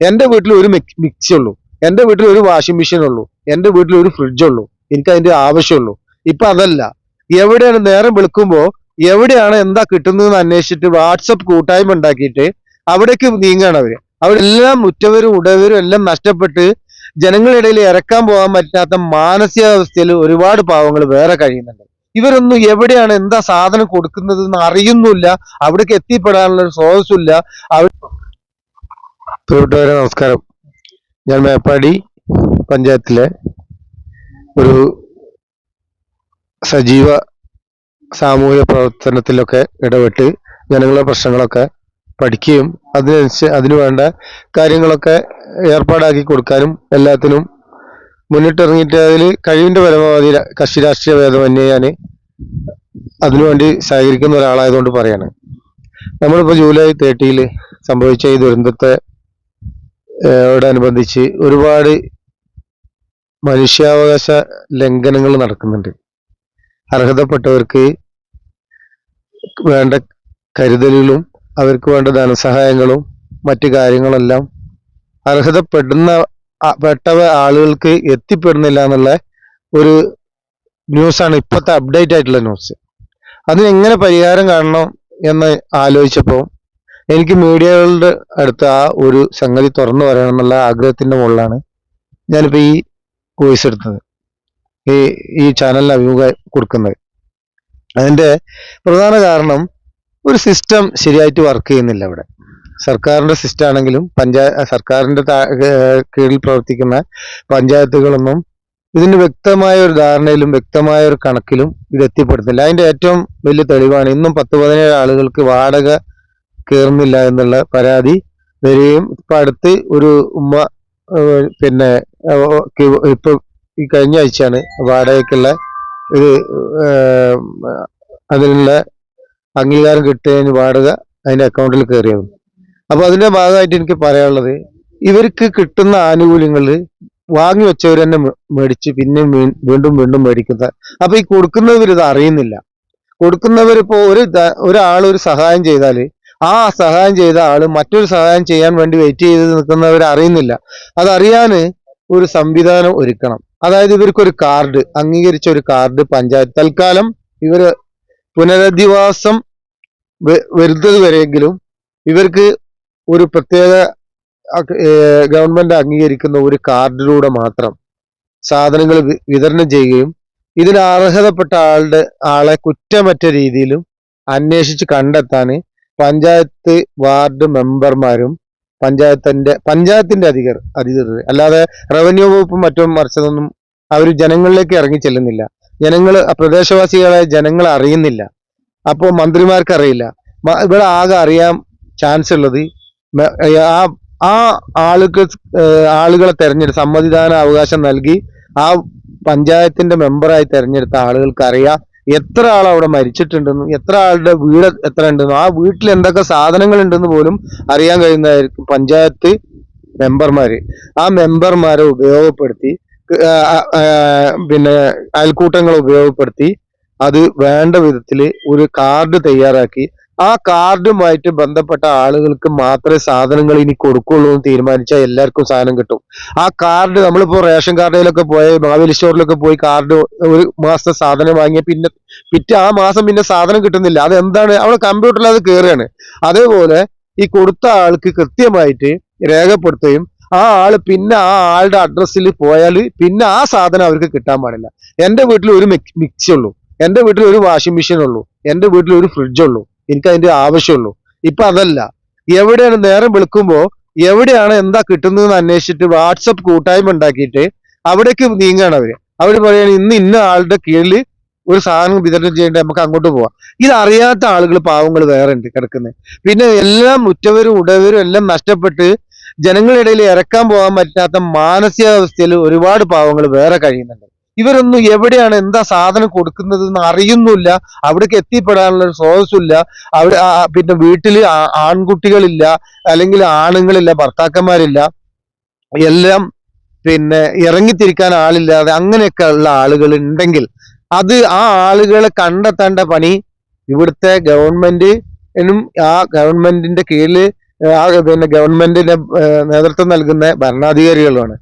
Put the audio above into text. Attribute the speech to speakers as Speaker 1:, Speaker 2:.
Speaker 1: എന്റെ വീട്ടിൽ ഒരു മിക്സി ഉള്ളൂ. എന്റെ വീട്ടിൽ ഒരു വാഷിംഗ് മെഷീൻ ഉള്ളൂ. എന്റെ വീട്ടിൽ ഒരു ഫ്രിഡ്ജ് ഉള്ളൂ. എനിക്ക് അതിന്റെ ആവശ്യമുള്ളൂ. ഇപ്പൊ അതല്ല. എവിടെയാണ് നേരം വിളിക്കുമ്പോൾ എവിടെയാണ് എന്താ കിട്ടുന്നതെന്ന് അന്വേഷിച്ചിട്ട് വാട്സപ്പ് കൂട്ടായ്മ ഉണ്ടാക്കിയിട്ട് അവിടേക്ക് നീങ്ങാണ് അവർ. അവരെല്ലാം ഉറ്റവരും ഉടവരും എല്ലാം നഷ്ടപ്പെട്ട് ജനങ്ങളിടയിൽ ഇറക്കാൻ പോകാൻ പറ്റാത്ത മാനസികാവസ്ഥയിൽ ഒരുപാട് പാവങ്ങൾ വേറെ കഴിയുന്നുണ്ട്. ഇവരൊന്നും എവിടെയാണ് എന്താ സാധനം കൊടുക്കുന്നത് എന്ന് അറിയുന്നില്ല അവിടേക്ക് എത്തിപ്പെടാനുള്ള ഒരു സ്രോതസ്സില്ല അവർ പ്രിയപ്പെട്ടവരെ നമസ്കാരം. ഞാൻ മേപ്പാടി പഞ്ചായത്തിലെ ഒരു സജീവ സാമൂഹിക പ്രവർത്തനത്തിലൊക്കെ ഇടപെട്ട് ജനങ്ങളുടെ പ്രശ്നങ്ങളൊക്കെ പഠിക്കുകയും അതിനനുസരിച്ച് അതിനു വേണ്ട കാര്യങ്ങളൊക്കെ ഏർപ്പാടാക്കി കൊടുക്കാനും എല്ലാത്തിനും മുന്നിട്ടിറങ്ങിയിട്ട് അതിൽ കഴിവിന്റെ പരമാവധി കക്ഷി രാഷ്ട്രീയ ഭേദമന്യേ ഞാൻ അതിനുവേണ്ടി സഹകരിക്കുന്ന ഒരാളായതുകൊണ്ട് പറയാണ്. നമ്മളിപ്പോൾ ജൂലൈ തേർട്ടിയിൽ സംഭവിച്ച ഈ ദുരന്തത്തെ ോടനുബന്ധിച്ച് ഒരുപാട് മനുഷ്യാവകാശ ലംഘനങ്ങൾ നടക്കുന്നുണ്ട്. അർഹതപ്പെട്ടവർക്ക് വേണ്ട കരുതലുകളും അവർക്ക് വേണ്ട ധനസഹായങ്ങളും മറ്റു കാര്യങ്ങളെല്ലാം അർഹതപ്പെടുന്ന പെട്ടവ പെട്ട ആളുകൾക്ക് എത്തിപ്പെടുന്നില്ല എന്നുള്ള ഒരു ന്യൂസാണ് ഇപ്പോഴത്തെ അപ്ഡേറ്റ് ആയിട്ടുള്ള ന്യൂസ്. അതിന് എങ്ങനെ പരിഹാരം കാണണം എന്ന് ആലോചിച്ചപ്പോൾ എനിക്ക് മീഡിയകളുടെ അടുത്ത് ആ ഒരു സംഗതി തുറന്നു പറയണം എന്നുള്ള ആഗ്രഹത്തിന്റെ മുകളിലാണ് ഞാനിപ്പോൾ ഈ വോയിസ് എടുത്തത്. ഈ ഈ ചാനലിന് അഭിമുഖം കൊടുക്കുന്നത്. അതിന്റെ പ്രധാന കാരണം ഒരു സിസ്റ്റം ശരിയായിട്ട് വർക്ക് ചെയ്യുന്നില്ല ഇവിടെ. സർക്കാരിന്റെ സിസ്റ്റം ആണെങ്കിലും പഞ്ചായത്ത് സർക്കാരിന്റെ കീഴിൽ പ്രവർത്തിക്കുന്ന പഞ്ചായത്തുകളൊന്നും ഇതിന് വ്യക്തമായ ഒരു ധാരണയിലും വ്യക്തമായ ഒരു കണക്കിലും ഇത് എത്തിപ്പെടുന്നില്ല അതിന്റെ ഏറ്റവും വലിയ തെളിവാണ് ഇന്നും പത്ത് പതിനേഴ് ആളുകൾക്ക് വാടക കയറുന്നില്ല എന്നുള്ള പരാതി വരികയും ഇപ്പൊ അടുത്ത് ഒരു ഉമ്മ പിന്നെ ഇപ്പൊ ഈ കഴിഞ്ഞ ആഴ്ചയാണ് വാടകയ്ക്കുള്ള ഇത് അതിനുള്ള അംഗീകാരം കിട്ടിയതിന് വാടക അതിന്റെ അക്കൗണ്ടിൽ കയറിയത് അപ്പോൾ അതിന്റെ ഭാഗമായിട്ട് എനിക്ക് പറയാനുള്ളത് ഇവർക്ക് കിട്ടുന്ന ആനുകൂല്യങ്ങൾ വാങ്ങി വെച്ചവർ തന്നെ മേടിച്ച് പിന്നെ വീണ്ടും വീണ്ടും മേടിക്കുന്ന അപ്പൊ ഈ കൊടുക്കുന്നവർ ഇത് അറിയുന്നില്ല. കൊടുക്കുന്നവർ ഇപ്പോ ഒരു ഒരാൾ ഒരു സഹായം ചെയ്താൽ ആ സഹായം ചെയ്ത ആൾ മറ്റൊരു സഹായം ചെയ്യാൻ വേണ്ടി വെയിറ്റ് ചെയ്ത് നിൽക്കുന്നവർ അറിയുന്നില്ല. അതറിയാന് ഒരു സംവിധാനം ഒരുക്കണം. അതായത് ഇവർക്കൊരു കാർഡ് അംഗീകരിച്ച ഒരു കാർഡ് പഞ്ചായത്ത്. തൽക്കാലം ഇവർ പുനരധിവാസം വരുന്നത് വരെയെങ്കിലും ഇവർക്ക് ഒരു പ്രത്യേക ഗവൺമെന്റ് അംഗീകരിക്കുന്ന ഒരു കാർഡിലൂടെ മാത്രം സാധനങ്ങൾ വിതരണം ചെയ്യുകയും ഇതിന് അർഹതപ്പെട്ട ആളുടെ ആളെ കുറ്റമറ്റ രീതിയിലും അന്വേഷിച്ച് കണ്ടെത്താന് പഞ്ചായത്ത് വാർഡ് മെമ്പർമാരും പഞ്ചായത്തിന്റെ പഞ്ചായത്തിന്റെ അധികർ അധികൃതർ. അല്ലാതെ റവന്യൂ വകുപ്പും മറ്റും മറിച്ചതൊന്നും അവർ ജനങ്ങളിലേക്ക് ഇറങ്ങി ചെല്ലുന്നില്ല. ജനങ്ങൾ പ്രദേശവാസികളെ ജനങ്ങൾ അറിയുന്നില്ല. അപ്പോൾ മന്ത്രിമാർക്ക് അറിയില്ല ഇവിടെ ആകെ അറിയാൻ ചാൻസ് ഉള്ളത് ആ ആ ആളുകൾ ആളുകളെ തെരഞ്ഞെടുത്ത് സമ്മതിദാന അവകാശം നൽകി ആ പഞ്ചായത്തിന്റെ മെമ്പറായി തെരഞ്ഞെടുത്ത ആളുകൾക്ക് അറിയാം. എത്ര ആൾ അവിടെ മരിച്ചിട്ടുണ്ടെന്നും എത്ര ആളുടെ വീട് എത്ര ഉണ്ടെന്നും ആ വീട്ടിൽ എന്തൊക്കെ സാധനങ്ങൾ ഉണ്ടെന്ന് പോലും അറിയാൻ കഴിയുന്നതായിരിക്കും പഞ്ചായത്ത് മെമ്പർമാര്. ആ മെമ്പർമാരെ ഉപയോഗപ്പെടുത്തി പിന്നെ അയൽക്കൂട്ടങ്ങളെ ഉപയോഗപ്പെടുത്തി അത് വേണ്ട വിധത്തിൽ ഒരു കാർഡ് തയ്യാറാക്കി ആ കാർഡുമായിട്ട് ബന്ധപ്പെട്ട ആളുകൾക്ക് മാത്രമേ സാധനങ്ങൾ ഇനി കൊടുക്കുള്ളൂ എന്ന് തീരുമാനിച്ചാൽ എല്ലാവർക്കും സാധനം കിട്ടും. ആ കാർഡ് നമ്മളിപ്പോ റേഷൻ കാർഡിലൊക്കെ പോയ മാവേലി സ്റ്റോറിലൊക്കെ പോയി കാർഡ് ഒരു മാസത്തെ സാധനം വാങ്ങിയ പിന്നെ പിറ്റേ ആ മാസം പിന്നെ സാധനം കിട്ടുന്നില്ല. അത് എന്താണ് അവിടെ കമ്പ്യൂട്ടറിൽ അത് കയറുകയാണ് അതേപോലെ ഈ കൊടുത്ത ആൾക്ക് കൃത്യമായിട്ട് രേഖപ്പെടുത്തുകയും ആ ആൾ പിന്നെ ആ ആളുടെ അഡ്രസ്സിൽ പോയാൽ പിന്നെ ആ സാധനം അവർക്ക് കിട്ടാൻ പാടില്ല. എന്റെ വീട്ടിൽ ഒരു മിക്- മിക്സി ഉള്ളൂ എന്റെ വീട്ടിൽ ഒരു വാഷിംഗ് മെഷീൻ ഉള്ളൂ. എന്റെ വീട്ടിൽ ഒരു ഫ്രിഡ്ജ് ഉള്ളൂ. എനിക്ക് അതിന്റെ ആവശ്യമുള്ളൂ. ഇപ്പൊ അതല്ല. എവിടെയാണ് നേരം വിളിക്കുമ്പോ എവിടെയാണ് എന്താ കിട്ടുന്നതെന്ന് അന്വേഷിച്ചിട്ട് വാട്സപ്പ് കൂട്ടായ്മ ഉണ്ടാക്കിയിട്ട് അവിടേക്ക് നീങ്ങാണ് അവർ. അവർ പറയാണ് ഇന്ന് ഇന്ന ആളുടെ കീഴിൽ ഒരു സാധനം വിതരണം ചെയ്യേണ്ട നമുക്ക് അങ്ങോട്ട് പോവാം. ഇത് അറിയാത്ത ആളുകൾ പാവങ്ങൾ വേറെ ഉണ്ട് കിടക്കുന്നത് പിന്നെ എല്ലാം ഉറ്റവരും ഉടവരും എല്ലാം നഷ്ടപ്പെട്ട് ഇടയിൽ ഇറക്കാൻ പോകാൻ പറ്റാത്ത മാനസികാവസ്ഥയിൽ ഒരുപാട് പാവങ്ങൾ വേറെ കഴിയുന്നുണ്ട്. ഇവരൊന്നും എവിടെയാണ് എന്താ സാധനം കൊടുക്കുന്നത് എന്ന് അറിയുന്നില്ല അവിടേക്ക് എത്തിപ്പെടാനുള്ള ഒരു സ്രോതസ്സില്ല അവിടെ പിന്നെ വീട്ടിൽ ആൺകുട്ടികളില്ല അല്ലെങ്കിൽ ആണുങ്ങളില്ല ഭർത്താക്കന്മാരില്ല. എല്ലാം പിന്നെ ഇറങ്ങിത്തിരിക്കാൻ ആളില്ലാതെ അങ്ങനെയൊക്കെ ഉള്ള ആളുകൾ ഉണ്ടെങ്കിൽ അത് ആ ആളുകളെ കണ്ടെത്തേണ്ട പണി ഇവിടുത്തെ ഗവൺമെന്റിനും ആ ഗവൺമെന്റിന്റെ കീഴിൽ ആ പിന്നെ ഗവൺമെന്റിന്റെ നേതൃത്വം നൽകുന്ന ഭരണാധികാരികളുമാണ്.